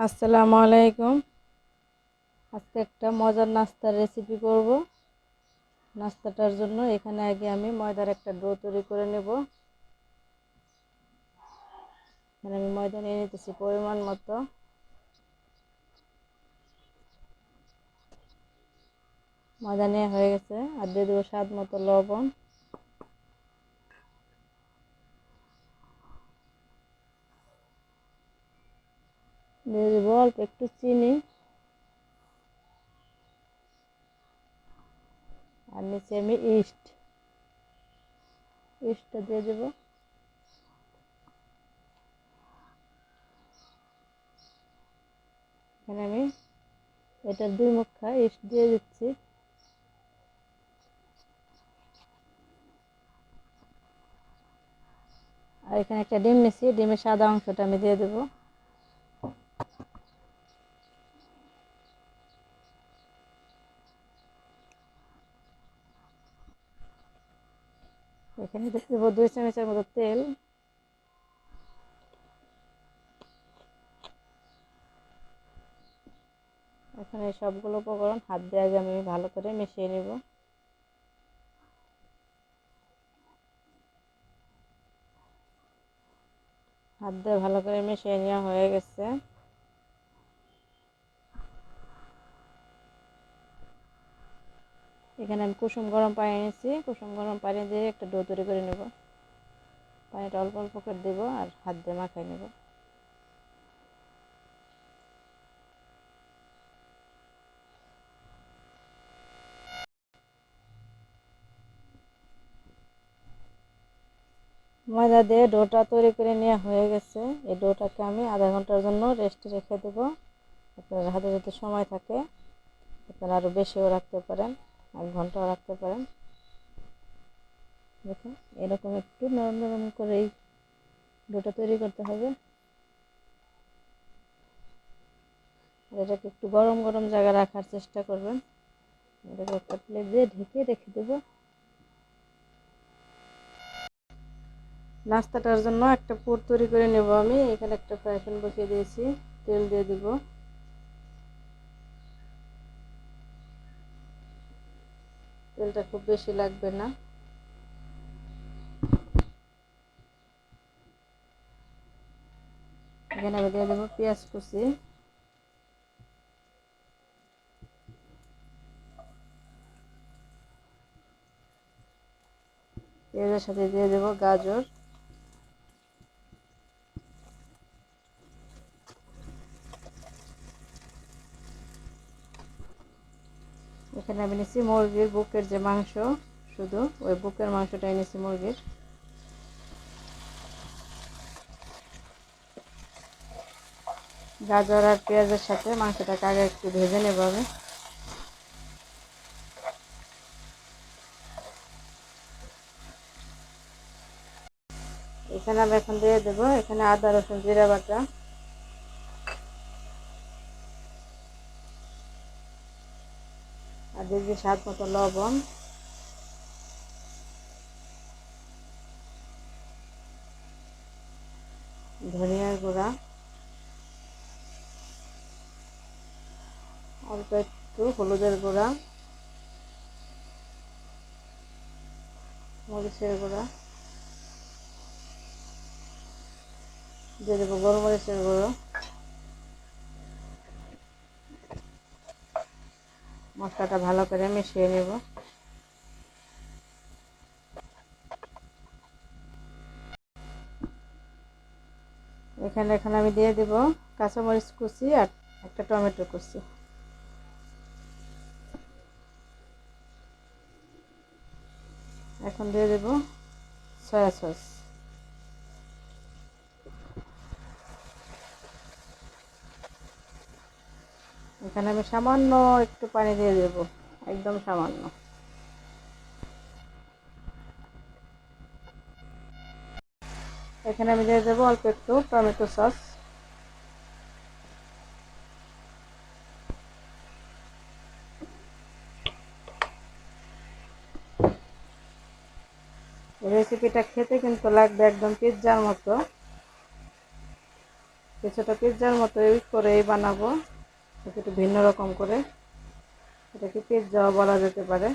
আসসালামু আলাইকুম। আজকে একটা মজার নাস্তার রেসিপি করব। নাস্তাটার জন্য এখানে আগে আমি ময়দার একটা ডো তৈরি করে নেব। এখানে আমি ময়দা নিয়ে নিতেছি পরিমাণ মতো। ময়দা নেওয়া হয়ে গেছে আর দিয়ে দেবো স্বাদ মতো লবণ। দিয়ে অল্প একটু চিনি। আর নিচে আমি ইস্ট। ইস্টটা দিয়ে দেবো। এখানে আমি এটার দুই মুখা ইস্ট দিয়ে দিচ্ছি। আর এখানে একটা ডিম নিচ্ছি ডিমের সাদা অংশটা আমি দিয়ে দেবো। এখানে দেবো দুই চামচের মতো তেল। এখানে সবগুলো উপকরণ হাত দিয়ে আগে আমি ভালো করে মিশিয়ে নেব। হাত দিয়ে ভালো করে মিশিয়ে নেওয়া হয়ে গেছে। এখানে আমি কুসুম গরম পানি নিয়েছি কুসুম গরম পানি দিয়ে একটা ডো তৈরি করে নেব। পানিটা অল্প অল্প করে দেবো আর হাত দিয়ে মাখাই নেব। ময়দা দিয়ে ডোটা তৈরি করে নেওয়া হয়ে গেছে। এই ডোটাকে আমি আধা ঘণ্টার জন্য রেস্টে রেখে দেবো। আপনার হাতে যাতে সময় থাকে, আপনারা আরও বেশিও রাখতে পারেন। এক ঘন্টাও রাখতে পারেন। দেখুন, এরকম একটু নরম নরম করে এই ডোটা তৈরি করতে হবে। এটাকে একটু গরম গরম জায়গা রাখার চেষ্টা করবেন। এটাকে একটা প্লেট দিয়ে ঢেকে রেখে দেবো। নাস্তাটার জন্য একটা পুর তৈরি করে নেব আমি। এখানে একটা ফ্রাই প্যান বসিয়ে দিয়েছি। তেল দিয়ে দেব। তেলটা খুব বেশি লাগবে না। এখানে আমি দিয়ে দেবো পেঁয়াজ কুচি। পেঁয়াজের সাথে দিয়ে দেবো গাজর। এখানে আমি নিচ্ছি মুরগির বুকের যে মাংস, শুধু ওই বুকের মাংসটাই নিচ্ছি মুরগির। গাজর আর পেঁয়াজের সাথে মাংসটাকে আগে একটু ভেজে নেব আমি। এখানে আমি এখন দিয়ে দেবো, এখানে আদা, রসুন, জিরা বাটা আর দিয়ে স্বাদ মতো লবণ। ধনিয়ার গুঁড়া। অল্প একটু হলুদের গুঁড়া। মরিচের গুঁড়া। দিয়ে দেবো গোলমরিচের গুঁড়ো। মশলাটা ভালো করে মিশিয়ে নেব। এখানে এখানে আমি দিয়ে দেব কাঁচামরিচ কুচি আর একটা টমেটো কুচি। এখন দিয়ে দেব সয়া সস। এখানে আমি সামান্য একটু পানি দিয়ে দেব, একদম সামান্য। এখানে আমি দিয়ে দেবো অল্প একটু টমেটো সস। রেসিপিটা খেতে কিন্তু লাগবে একদম পিৎজার মতো। কিছুটা পিৎজার মতোই করেই বানাবো। একটু ভিন্ন রকম করে এটাকে যাওয়া বলা যেতে পারে।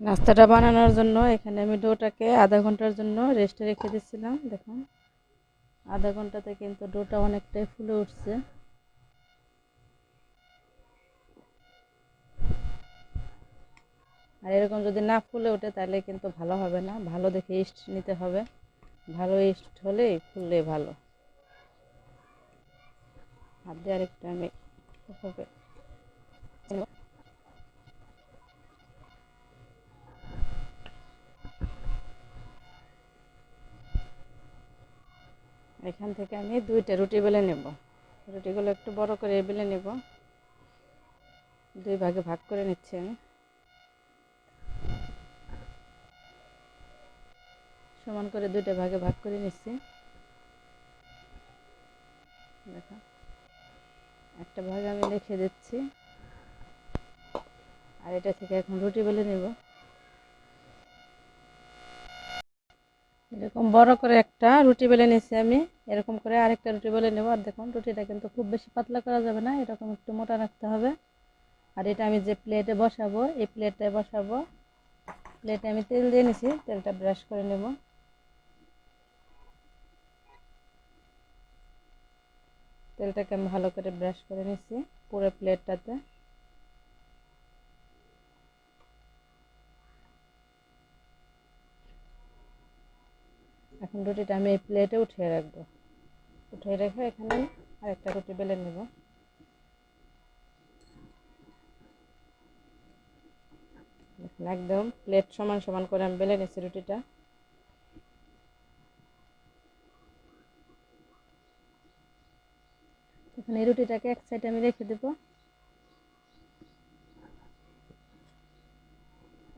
নাস্তাটা বানানোর জন্য এখানে আমি ডোটাকে আধা ঘণ্টার জন্য রেস্টে রেখে দিচ্ছিলাম দেখুন। আধা ঘন্টাতে কিন্তু ডোটা অনেকটাই ফুলে উঠছে। আর এরকম যদি না ফুলে ওঠে তাহলে কিন্তু ভালো হবে না। ভালো দেখে ইস্ট নিতে হবে। ভালো ইস্ট হলেই ফুললে ভালো। হাত দিয়ে আরেকটু আমি এখান থেকে আমি দুইটা রুটি বেলে নেব। রুটিগুলো একটু বড় করে বেলে নেব। দুই ভাগে ভাগ করে নিচ্ছি আমি। সমান করে দুইটা ভাগে ভাগ করে নিচ্ছি। দেখো। একটা ভাগ আমি রেখে দিচ্ছি। আর এটা থেকে এখন রুটি বেলে নেব। এরকম বড় করে একটা রুটি বেলে নিচ্ছি আমি। এরকম করে আরেকটা রুটি বেলে নেব। আর দেখুন, রুটিটা কিন্তু খুব বেশি পাতলা করা যাবে না। এরকম একটু মোটা রাখতে হবে। আর এটা আমি যে প্লেটে বসাবো, এই প্লেটে বসাবো। প্লেটে আমি তেল দিয়ে নিছি। তেলটা ব্রাশ করে নেব। তেলটাকে আমি ভালো করে ব্রাশ করে নিচ্ছি পুরো প্লেটটাতে। এখন রুটিটা আমি এই প্লেটে উঠিয়ে রাখব। উঠিয়ে রেখে এখানে আরেকটা রুটি বেলে নেব। একদম প্লেট সমান সমান করে আমি বেলে নিচ্ছি রুটিটা। এখন এই রুটিটাকে এক সাইডে আমি রেখে দেব।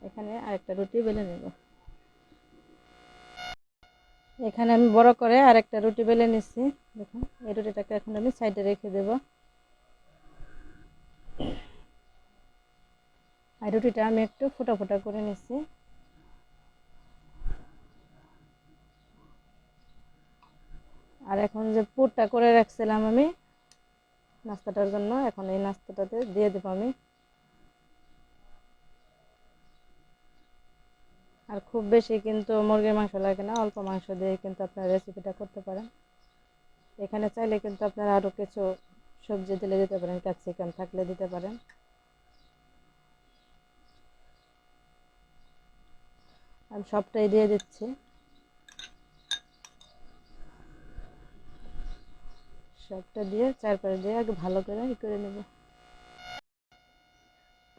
এখানে আরেকটা রুটি বেলে নেব। এখানে আমি বড় করে আরেকটা রুটি বেলে নিচ্ছি। দেখুন, এই রুটিটাকে এখন আমি সাইডে রেখে দেব। আর রুটিটা আমি একটু ফোটা ফোটা করে নিচ্ছি। আর এখন যে পুরটা করে রাখছিলাম আমি নাস্তাটার জন্য এখন এই নাস্তাটাতে দিয়ে দেবো আমি। আর খুব বেশি কিন্তু মুরগির মাংস লাগে না, অল্প মাংস দিয়ে কিন্তু আপনারা রেসিপিটা করতে পারেন। এখানে চাইলে কিন্তু আপনারা আরও কিছু সবজি দিলে দিতে পারেন ক্যাপসিকাম থাকলে দিতে পারেন। আমি সবটাই দিয়ে দিচ্ছি। সবটা দিয়ে চারপাশে দিয়ে আগে ভালো করে ই করে নেব।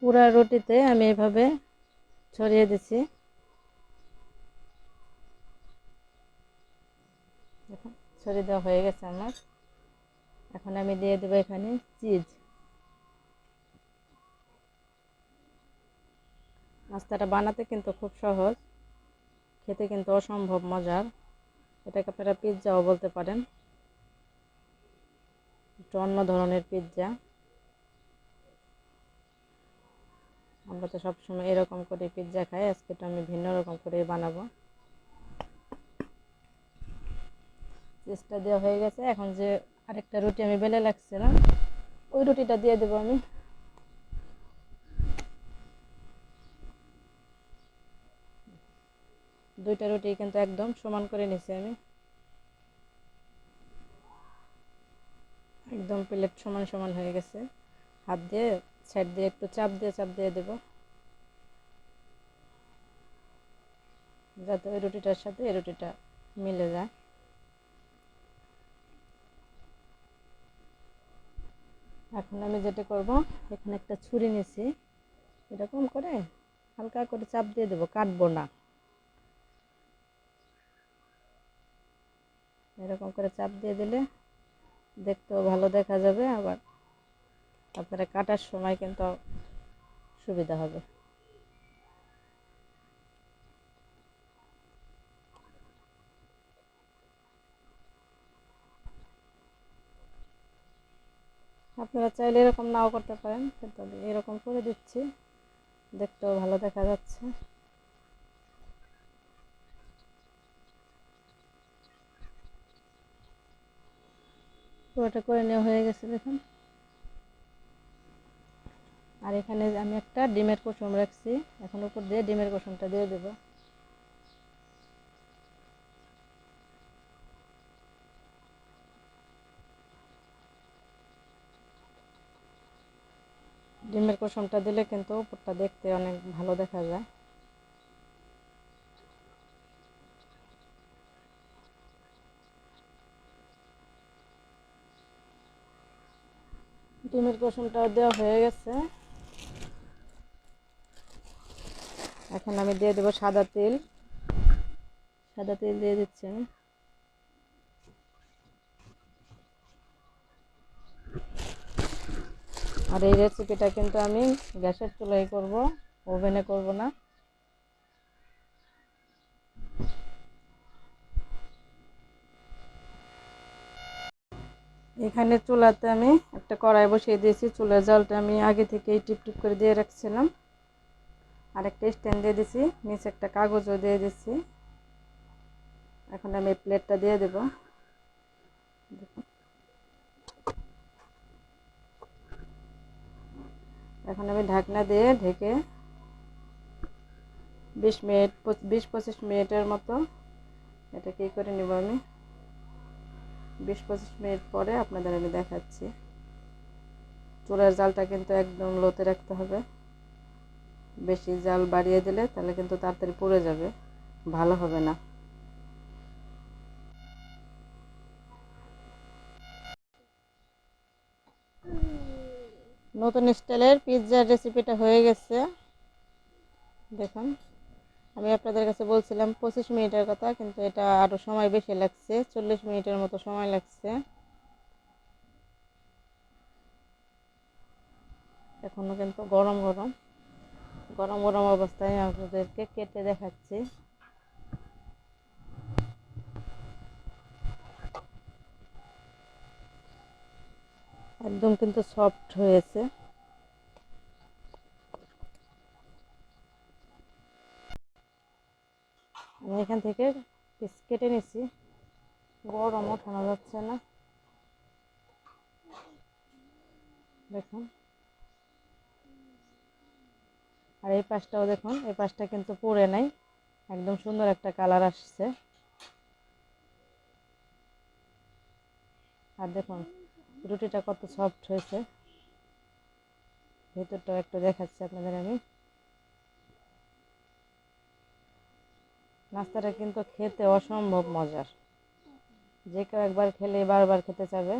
পুরা রুটিতে আমি এভাবে ছড়িয়ে দেখুন, ছড়িয়ে দেওয়া হয়ে গেছে আমার। এখন আমি দিয়ে দেবো এখানে চিজ। নাস্তাটা বানাতে কিন্তু খুব সহজ, খেতে কিন্তু অসম্ভব মজার। এটাকে আপনারা পিৎজাও বলতে পারেন। একটু অন্য ধরনের পিৎজা আমরা তো সবসময় এরকম করে পিৎজা খাই, আজকে তো আমি ভিন্ন রকম করে বানাবো। চিজটা দেওয়া হয়ে গেছে, এখন যে আরেকটা রুটি আমি বেলে লাগছিলাম, ওই রুটিটা দিয়ে দেবো আমি। দুইটা রুটি কিন্তু একদম সমান করে নিছি আমি। একদম প্লেট সমান সমান হয়ে গেছে। হাত দিয়ে সাইড দিয়ে একটু চাপ দিয়ে চাপ দিয়ে দেব। যাতে ওই রুটিটার সাথে এই রুটিটা মিলে যায়। এখন আমি যেটা করব, এখানে একটা ছুরি নিছি। এরকম করে হালকা করে চাপ দিয়ে দেবো, কাটবো না। এরকম করে চাপ দিয়ে দিলে দেখতেও ভালো দেখা যাবে, আবার আপনারা কাটার সময় কিন্তু সুবিধা হবে। আপনারা চাইলে এরকম নাও করতে পারেন, কিন্তু এরকম করে দিচ্ছি, দেখতেও ভালো দেখা যাচ্ছে। পুরোটা করে নেওয়া হয়ে গেছে দেখুন। আর এখানে আমি একটা ডিমের কুসুম রাখছি। এখন উপর দিয়ে ডিমের কুসুমটা দিয়ে দেবো। ডিমের কুসুমটা দিলে কিন্তু উপরটা দেখতে অনেক ভালো দেখা যায়। ডিমের কুসুমটাও দেওয়া হয়ে গেছে। এখন আমি দিয়ে দেবো সাদা তেল। সাদা তেল দিয়ে দিচ্ছি আমি। আর এই রেসিপিটা কিন্তু আমি গ্যাসের চুলাই করব, ওভেনে করব না। এখানে চুলাতে আমি একটা কড়াই বসিয়ে দিয়েছি। চুলার জলটা আমি আগে থেকেই টিপ টিপ করে দিয়ে রাখছিলাম। আর একটা স্ট্যান্ড দিয়ে দিছি নিচে একটা কাগজও দিয়ে দিচ্ছি এখন আমি প্লেটটা দিয়ে দেব। এখন আমি ঢাকনা দিয়ে ঢেকে বিশ মিনিট বিশ, পঁচিশ মিনিটের মতো এটা কী করে নেব আমি। বিশ পঁচিশ মিনিট পরে আপনাদের আমি দেখাচ্ছি। চুলার জালটা কিন্তু একদম লোতে রাখতে হবে। বেশি জাল বাড়িয়ে দিলে তাহলে কিন্তু তাড়াতাড়ি পুড়ে যাবে। ভালো হবে না। নতুন স্টাইলের পিৎজার রেসিপিটা হয়ে গেছে। দেখুন। আমি আপনাদের কাছে বলছিলাম পঁচিশ মিনিটের কথা, কিন্তু এটা আরও সময় বেশি লাগছে, চল্লিশ মিনিটের মতো সময় লাগছে। এখনও কিন্তু গরম গরম গরম গরম অবস্থায় আপনাদেরকে কেটে দেখাচ্ছি। একদম কিন্তু সফট হয়েছে। আমি এখান থেকে পিস কেটে নিচ্ছি গরম ওঠানো যাচ্ছে না। দেখুন। আর এই পাশটাও দেখুন, এই পাশটা কিন্তু পুড়ে নাই। একদম সুন্দর একটা কালার আসছে। আর দেখুন, রুটিটা কত সফট হয়েছে। ভেতরটাও একটু দেখাচ্ছি আপনাদের আমি। নাস্তাটা কিন্তু খেতে অসম্ভব মজার। যে কেউ একবার খেলে বারবার খেতে চাবে